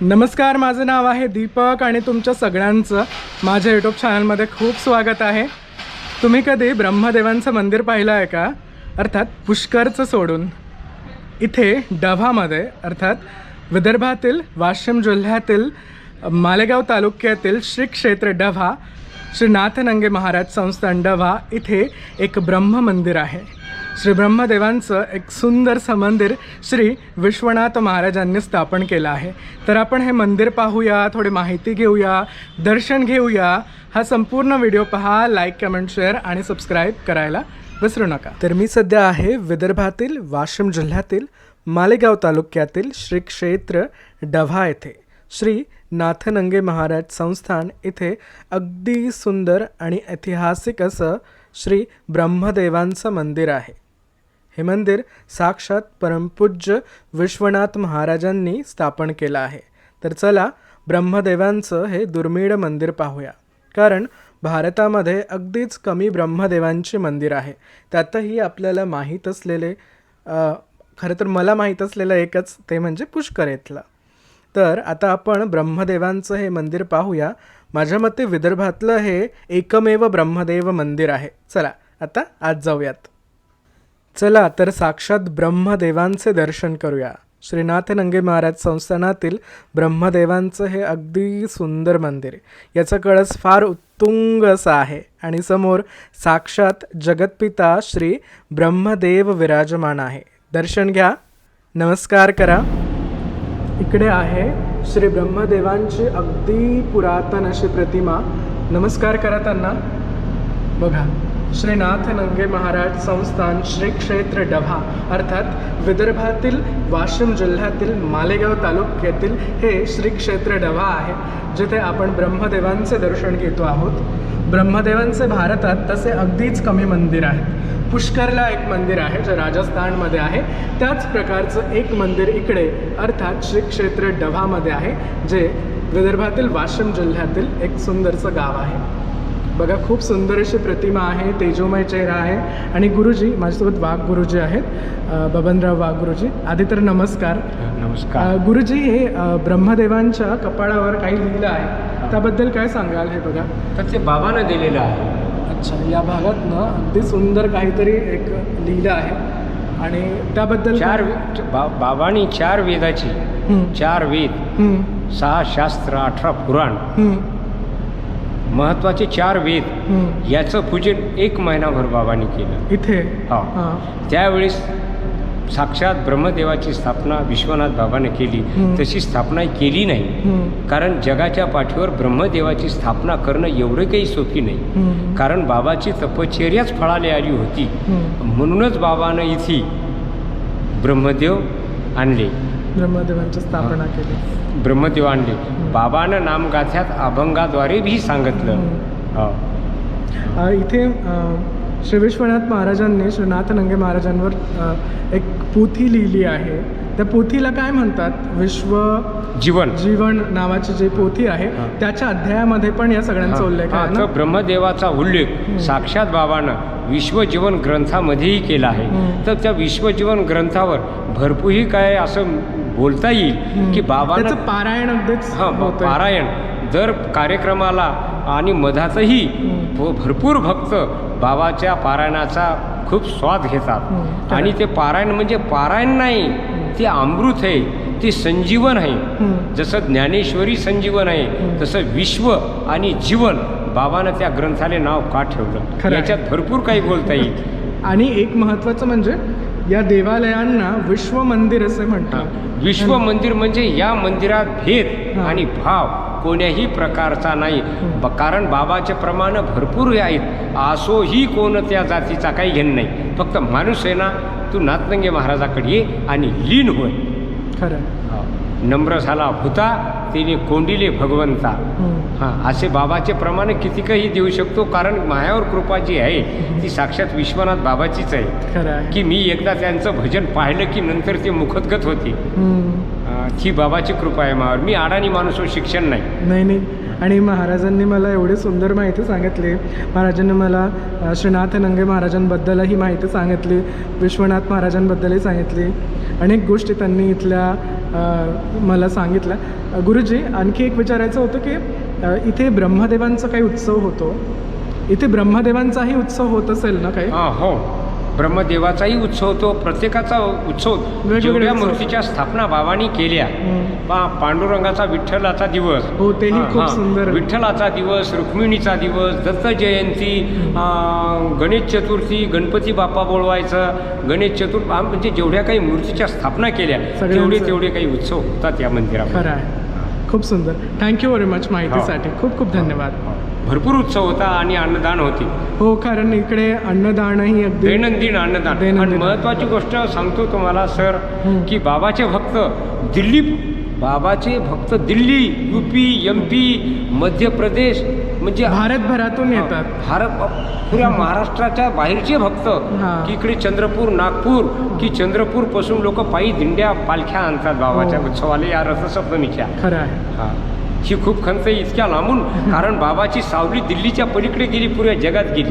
नमस्कार माझं नाव आहे दीपक आणि तुमच्या सगळ्यांचं माझ्या यूट्यूब चॅनलमध्ये खूप स्वागत आहे. तुम्ही कधी ब्रह्मदेवांचं मंदिर पाहिलं आहे का? अर्थात पुष्करचं सोडून. इथे डव्हामध्ये अर्थात विदर्भातील वाशिम जिल्ह्यातील मालेगाव तालुक्यातील श्री क्षेत्र डव्हा श्री नाथनंगे महाराज संस्थान डव्हा इथे एक ब्रह्म मंदिर आहे. श्री ब्रह्मदेवांचं एक सुंदरसं मंदिर श्री विश्वनाथ महाराजांनी स्थापन केलं आहे. तर आपण हे मंदिर पाहूया थोडी माहिती घेऊया दर्शन घेऊया. हा संपूर्ण व्हिडिओ पहा लाईक कमेंट शेअर आणि सबस्क्राईब करायला विसरू नका. तर मी सध्या आहे विदर्भातील वाशिम जिल्ह्यातील मालेगाव तालुक्यातील श्री क्षेत्र डव्हा येथे. श्री नाथनंगे महाराज संस्थान इथे अगदी सुंदर आणि ऐतिहासिक असं श्री ब्रह्मदेवांचं मंदिर आहे. हे मंदिर साक्षात परमपूज्य विश्वनाथ महाराजांनी स्थापन केलं आहे. तर चला ब्रह्मदेवांचं हे दुर्मिळ मंदिर पाहूया. कारण भारतामध्ये अगदीच कमी ब्रह्मदेवांची मंदिर आहे. त्यातही आपल्याला माहीत असलेले खरं तर मला माहीत असलेलं एकच ते म्हणजे पुष्कर येथलं तर आता आपण ब्रह्मदेवांचं हे मंदिर पाहूया. माझ्या मते विदर्भातलं हे एकमेव ब्रह्मदेव मंदिर आहे. चला आता आज जाऊयात. चला तर साक्षात ब्रह्मदेवांचे दर्शन करूया. श्रीनाथ नंगे महाराज संस्थानातील ब्रह्मदेवांचं हे अगदी सुंदर मंदिर. याचा कळस फार उत्तुंग असा आहे आणि समोर साक्षात जगतपिता श्री ब्रह्मदेव विराजमान आहे. दर्शन घ्या. नमस्कार करा. इकडे आहे श्री ब्रह्मदेवांची अगदी पुरातन अशी प्रतिमा. नमस्कार करा त्यांना. बघा श्रीनाथ नंगे महाराज संस्थान श्री क्षेत्र डभा अर्थात विदर्भातील वाशिम जिल्ह्यातील मालेगाव तालुक्यातील हे श्री क्षेत्र डभा आहे जिथे आपण ब्रह्मदेवांचे दर्शन घेतो आहोत. ब्रह्मदेवांचे भारतात तसे अगदीच कमी मंदिर आहेत. पुष्करला एक मंदिर आहे जे राजस्थानमध्ये आहे. त्याच प्रकारचं एक मंदिर इकडे अर्थात श्री क्षेत्र डव्हामध्ये आहे जे विदर्भातील वाशिम जिल्ह्यातील एक सुंदरचं गाव आहे. बघा खूप सुंदर अशी प्रतिमा आहे तेजोमय चेहरा आहे. आणि गुरुजी माझ्यासोबत वाघ गुरुजी आहेत बबनराव वाघ गुरुजी आधी तर नमस्कार. नमस्कार गुरुजी हे ब्रह्मदेवांच्या कपाळावर काही लिहिलं आहे. त्याबद्दल काय सांगाल हे बघा. तर ते बाबानं दिलेलं आहे. अच्छा या भागात ना अगदी सुंदर काहीतरी एक लिहिलं आहे. आणि त्याबद्दल चार बा बाबांनी चार वेदाची चार वेद सहा शास्त्र अठरा पुराण महत्त्वाचे चार वेद. याचं पूजन एक महिनाभर बाबांनी केलं. इथे? हा. हां. त्यावेळेस साक्षात ब्रह्मदेवाची स्थापना विश्वनाथ बाबाने केली. तशी स्थापना केली नाही. कारण जगाच्या पाठीवर ब्रह्मदेवाची स्थापना करणं एवढं काही सोपी नाही. कारण बाबाची तपश्चर्याच फळाली आली होती. म्हणूनच बाबानं इथे ब्रह्मदेव आणले. ब्रह्मदेवांची स्थापना केली. ब्रह्मदेव आणले. बाबानं नामगाथ्यात अभंगाद्वारे भी सांगितलं. इथे श्री विश्वनाथ महाराजांनी श्रीनाथ नंगे महाराजांवर एक पोथी लिहिली आहे. त्या पोथीला काय म्हणतात? विश्व जीवन. जीवन नावाची जी पोथी आहे. त्याच्या अध्यायामध्ये पण या सगळ्यांचा उल्लेख आहे ब्रह्मदेवाचा उल्लेख. साक्षात बाबानं विश्वजीवन ग्रंथामध्येही केला आहे. तर त्या विश्वजीवन ग्रंथावर भरपूरही काय असं बोलता येईल की बाबानं त्याचं पारायण अगदीच हां. पारायण. दर कार्यक्रमाला आणि मधातही भरपूर भक्त बाबाच्या पारायणाचा खूप स्वाद घेतात हं. आणि ते पारायण म्हणजे पारायण नाही ते अमृत आहे ते संजीवन आहे हं. जसं ज्ञानेश्वरी संजीवन आहे हं. तसं विश्व आणि जीवन बाबानं त्या ग्रंथाले नाव का ठेवलं. याच्यात भरपूर काही बोलता येईल आणि एक महत्वाचं म्हणजे या देवालयांना विश्व मंदिर असे म्हणतात विश्व मंदिर म्हणजे या मंदिरात भेद. आणि भाव कोण्याही प्रकारचा नाही. ब- कारण बाबाचे प्रमाण भरपूर आहेत. असोही कोणत्या जातीचा काही घेणं नाही. फक्त माणूस आहे ना तू नाथनंगे महाराजाकडे ये आणि लीन होय. खरं. नम्र झाला भूता तिने कोंडिले भगवंता. हं. असे बाबाचे प्रमाण कितीकही देऊ शकतो कारण मायावर कृपा जी आहे ती साक्षात विश्वनाथ बाबाचीच आहे. की मी एकदा त्यांचं भजन पाहिलं की नंतर ते मुखदगत होते. हं. ही बाबाची कृपा आहे मावर. मी अडाणी माणूस आहे, शिक्षण नाही. नाही नाही. आणि महाराजांनी मला एवढी सुंदर माहिती सांगितली. महाराजांनी मला श्रीनाथ नंगे महाराजांबद्दलही माहिती सांगितली. विश्वनाथ महाराजांबद्दलही सांगितली. अनेक गोष्टी त्यांनी इथल्या मला सांगितलं अ, गुरुजी आणखी एक विचारायचं होतं की इथे ब्रह्मदेवांचा काही उत्सव होतो. इथे ब्रह्मदेवांचाही उत्सव होत असेल ना काही? हा हो. ब्रह्मदेवाचाही उत्सव होतो प्रत्येकाचा उत्सव जेवढ्या. मूर्तीच्या स्थापना बाबांनी केल्या. पा पांडुरंगाचा विठ्ठलाचा दिवस हो, तेही खूप. सुंदर. विठ्ठलाचा दिवस रुक्मिणीचा दिवस दत्त जयंती गणेश चतुर्थी गणपती बाप्पा बोलवायचं गणेश चतुर्थ म्हणजे जेवढ्या काही मूर्तीच्या स्थापना केल्या. तेवढे तेवढे काही उत्सव होतात या खरं आहे खूप सुंदर थँक्यू व्हेरी मच माहितीसाठी खूप खूप धन्यवाद भरपूर उत्सव होता आणि अन्नदान होते हो कारण इकडे अन्नदानही अगदी दैनंदिन अन्नदान आणि. महत्वाची गोष्ट सांगतो तुम्हाला सर हं. की बाबाचे भक्त दिल्ली बाबाचे भक्त Delhi UP M P Madhya Pradesh म्हणजे भारतभरातून येतात भारत पुऱ्या महाराष्ट्राच्या बाहेरचे भक्त हा. की इकडे चंद्रपूर नागपूर की चंद्रपूरपासून लोक पायी दिंड्या पालख्या आणतात बाबाच्या हो. उत्सवाला या रथसप्तमीच्या खरं आहे हा ही खूप खंत आहे इतक्या लांबून कारण बाबाची सावली दिल्लीच्या पलीकडे गेली पुऱ्या जगात गेली.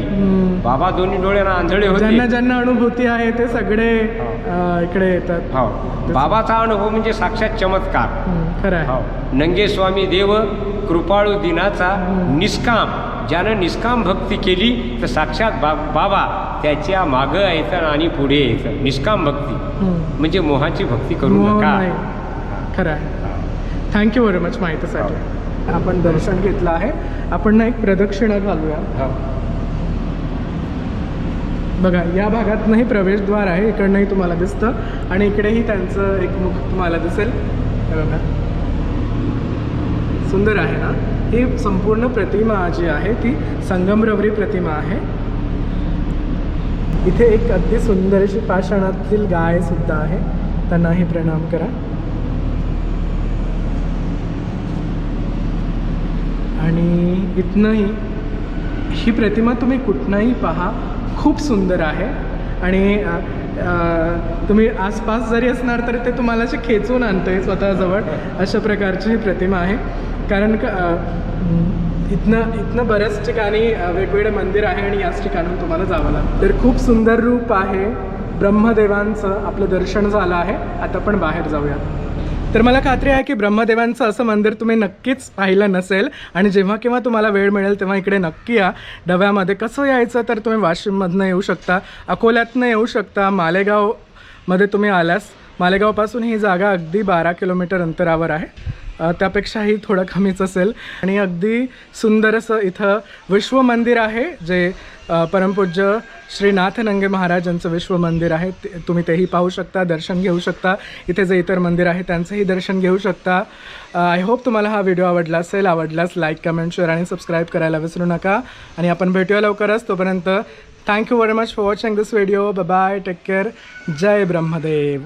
बाबा दोन्ही डोळ्यांना आंधळे ज्यांना होते. ज्यांना अनुभूती आहे ते सगळे हो. अ, इकडे येतात. हो. बाबाचा अनुभव म्हणजे साक्षात चमत्कार. हम्म, खरं आहे. हो. नंगे स्वामी देव कृपाळू दिनाचा निष्काम. ज्यानं निष्काम भक्ती केली तर साक्षात बा बाबा त्याच्या मागं येतं आणि पुढे येतं निष्काम भक्ती. हम्म. म्हणजे मोहाची भक्ती करू मोह नका. नाही. खरं आहे. थँक्यू व्हेरी मच माहितीसाठी. आपण दर्शन घेतलं आहे. आपण ना एक प्रदक्षिणा घालूया. बघा या भागातनंही प्रवेशद्वार आहे इकडनंही तुम्हाला दिसतं आणि इकडेही त्यांचं एक मुख तुम्हाला दिसेल. हे बघा. सुंदर आहे ना? ही संपूर्ण प्रतिमा जी आहे ती संगमरवरी प्रतिमा आहे. इथे एक अगदी सुंदर अशी पाषाणातील गाय सुद्धा आहे. त्यांनाही प्रणाम करा. आणि इथनंही ही प्रतिमा तुम्ही कुठनंही पहा खूप सुंदर आहे. आणि तुम्ही आसपास जरी असणार तरी ते तुम्हाला असे खेचून आणतं आहे स्वतःजवळ अशा प्रकारची ही प्रतिमा आहे. कारण का इथनं इथनं बऱ्याच ठिकाणी वेगवेगळे मंदिर आहे आणि याच ठिकाणून तुम्हाला जावं लागतं. तर खूप सुंदर रूप आहे ब्रह्मदेवांचं आपलं दर्शन झालं आहे. आता पण बाहेर जाऊया तर मला खात्री आहे की ब्रह्मदेवांचं असं मंदिर तुम्ही नक्कीच पाहिलं नसेल. आणि जेव्हा केव्हा तुम्हाला वेळ मिळेल तेव्हा इकडे नक्की या. डव्यामध्ये कसं यायचं तर तुम्ही वाशिममधनं येऊ शकता अकोल्यातनं येऊ शकता मालेगावमध्ये तुम्ही आल्यास मालेगावपासून ही जागा अगदी बारा किलोमीटर अंतरावर आहे. त्यापेक्षाही थोडं कमीच असेल. आणि अगदी सुंदर असं इथं विश्व मंदिर आहे जे परमपूज्य श्रीनाथ नंगे महाराजांचं विश्व मंदिर आहे. ते तुम्ही तेही पाहू शकता दर्शन घेऊ शकता. इथे जे इतर मंदिर आहे त्यांचंही दर्शन घेऊ शकता. आय होप तुम्हाला हा व्हिडिओ आवडला असेल. आवडलाच लाईक कमेंट शेअर आणि सबस्क्राईब करायला विसरू नका. आणि आपण भेटूया लवकरच. तोपर्यंत thank you very much for watching this video bye take care Jai Brahmadev.